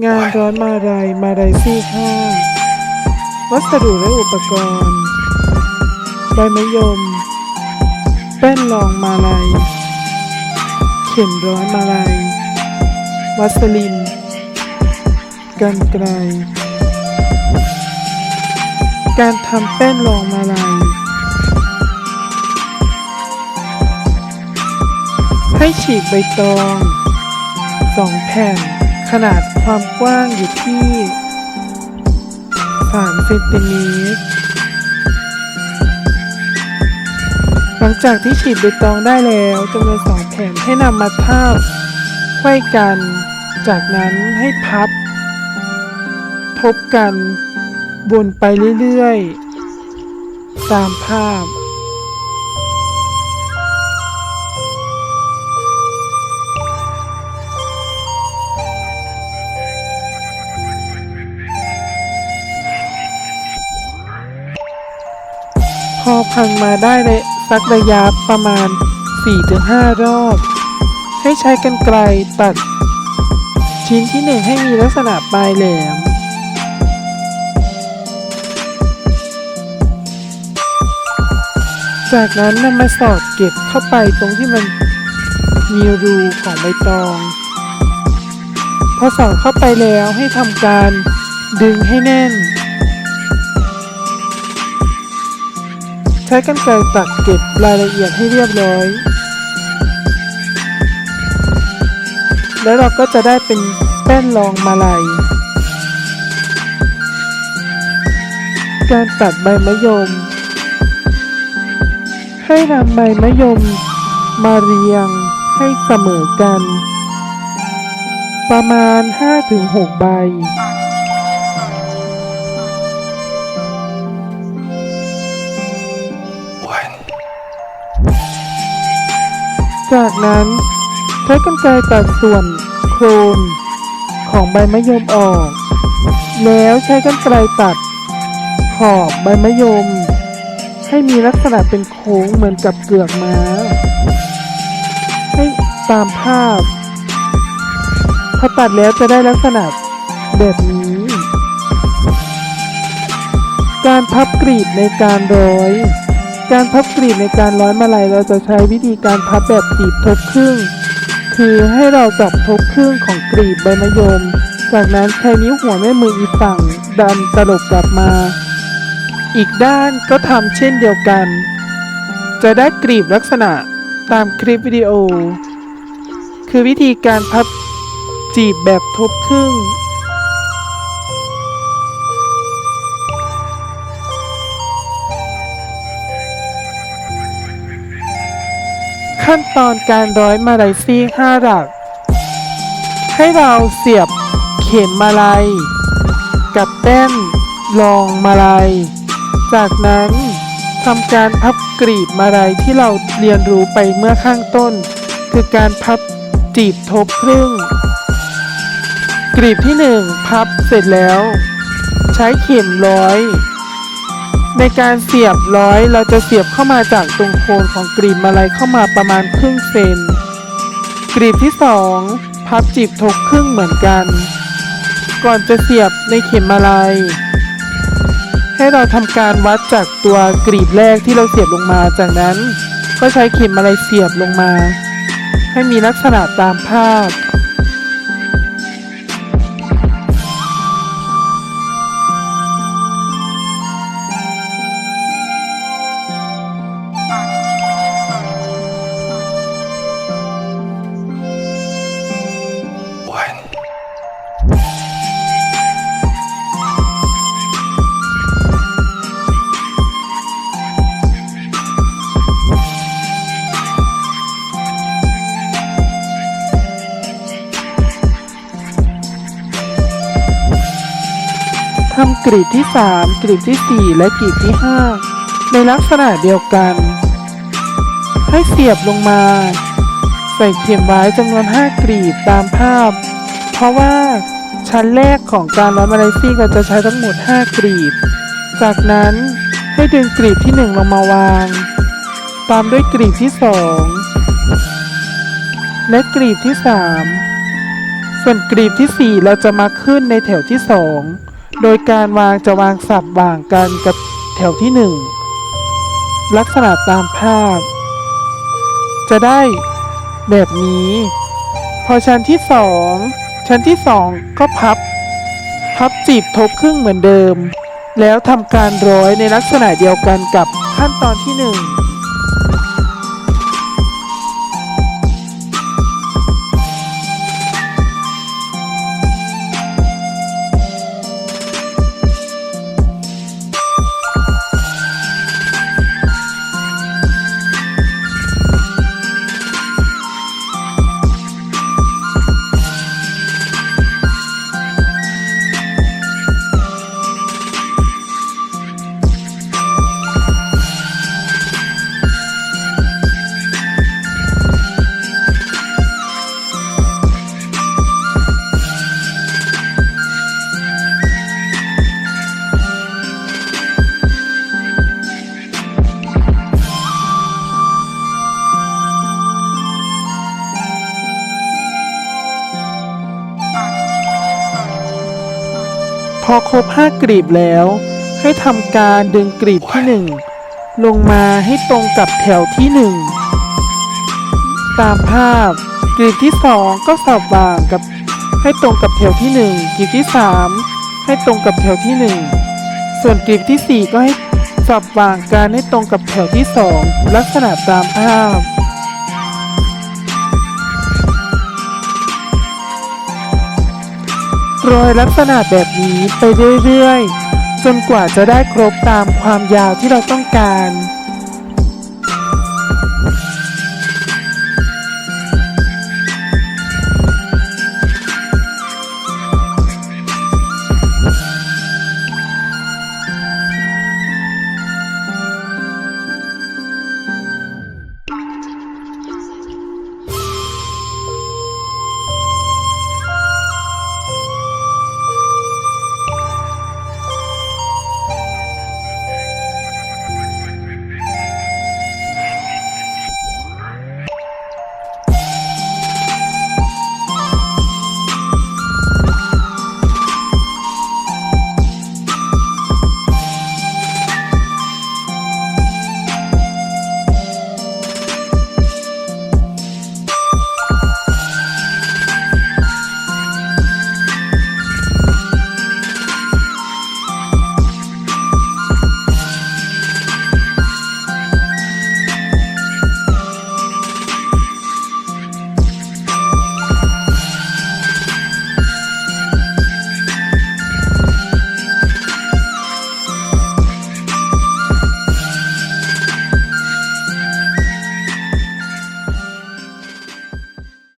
งานร้อนมาลัยมาลัยซี่ห้าวัสดุและอุปกรณ์ ใบมะยม แป้นรองมาลัยเข็มร้อนมาลัยวัสลิน กันไกล การทำแป้นรองมาลัยให้ฉีกใบตองสองแผ่น ขนาดความกว้างอยู่ที่3เซนติเมตร หลังจากที่ฉีดใบตองได้แล้วจำนวนสองแผ่นให้นำมาทาบไขว้กัน จากนั้นให้พับ ทบกันวนไปเรื่อยๆ ตามภาพ พอพังมาได้ในสักระยะประมาณ 4-5 รอบ ให้ใช้กรรไกรตัด ชิ้นที่หนึ่งให้มีลักษณะปลายแหลม จากนั้นนำมาสอดเก็บเข้าไปตรงที่มันมีรูของใบตอง พอสอดเข้าไปแล้วให้ทำการดึงให้แน่น ช้กรรไกรตัดเก็บรายละเอียดให้เรียบร้อย แล้วเราก็จะได้เป็นแป้นรองมาลัย การตัดใบมะยม ให้นำใบมะยมมาเรียงให้เสมอกัน ประมาณ 5-6 ใบ จากนั้นใช้กรรไกรตัดส่วนโคนของใบมะยมออก แล้วใช้กรรไกรตัดขอบใบมะยม ให้มีลักษณะเป็นโค้งเหมือนกับเกือกม้า ให้ตามภาพ พอตัดแล้วจะได้ลักษณะแบบนี้ การพับกรีบในการร้อย การพับกรีบในการร้อยมาลัยเราจะใช้วิธีการพับแบบจีบทบครึ่ง คือให้เราจับทบครึ่งของกรีบใบมะยม จากนั้นใช้นิ้วหัวแม่มืออีกฝั่งดันตลบกลับมา อีกด้านก็ทำเช่นเดียวกัน จะได้กรีบลักษณะตามคลิปวิดีโอ คือวิธีการพับจีบแบบทบครึ่ง ขั้นตอนการร้อยมาลัยซี่ห้าหลัก ให้เราเสียบเข็มมาลัย กับแป้นรองมาลัย จากนั้นทำการพับกรีบมาลัยที่เราเรียนรู้ไปเมื่อข้างต้น คือการพับจีบทบครึ่ง กรีบที่หนึ่งพับเสร็จแล้ว ใช้เข็มร้อย ในการเสียบร้อยเราจะเสียบเข้ามาจากตรงโคนของกรีบมาลัยเข้ามาประมาณครึ่งเซนกรีบที่สองพับจีบทบครึ่งเหมือนกัน ก่อนจะเสียบในเข็มมาลัย ให้เราทำการวัดจากตัวกรีบแรกที่เราเสียบลงมา จากนั้นก็ใช้เข็มมาลัยเสียบลงมา ให้มีลักษณะตามภาพ ทำกรีบที่ 3กรีบที่ 4 และกรีบที่ 5 ในลักษณะเดียวกัน ให้เสียบลงมา ใส่เข็มไว้จำนวน 5กรีบตามภาพ เพราะว่าชั้นแรกของการร้อยมาลัยซี่เราจะใช้ทั้งหมด 5กรีบ จากนั้นให้ดึงกรีบที่ 1 ลงมาวาง ตามด้วยกรีบที่ 2 และกรีบที่ 3 ส่วนกลีบที่ 4 เราจะมาขึ้นในแถวที่ 2 โดยการวางจะวางสับว่างกันกับแถวที่ 1 ลักษณะตามภาพ จะได้แบบนี้ พอชั้นที่ 2 ชั้นที่ 2 ก็พับ พับจีบทบครึ่งเหมือนเดิม แล้วทำการร้อยในลักษณะเดียวกันกับขั้นตอนที่ 1 พอครบ5กลีบแล้ว ให้ทำการดึงกลีบที่1ลงมาให้ตรงกับแถวที่1ตามภาพกลีบที่2ก็สอบว่างกับให้ตรงกับแถวที่1กลีบที่3ให้ตรงกับแถวที่1ส่วนกลีบที่4ก็ให้สอบว่างการให้ตรงกับแถวที่2ลักษณะตามภาพ รอยลักษณะแบบนี้ไปเรื่อยๆ จนกว่าจะได้ครบตามความยาวที่เราต้องการ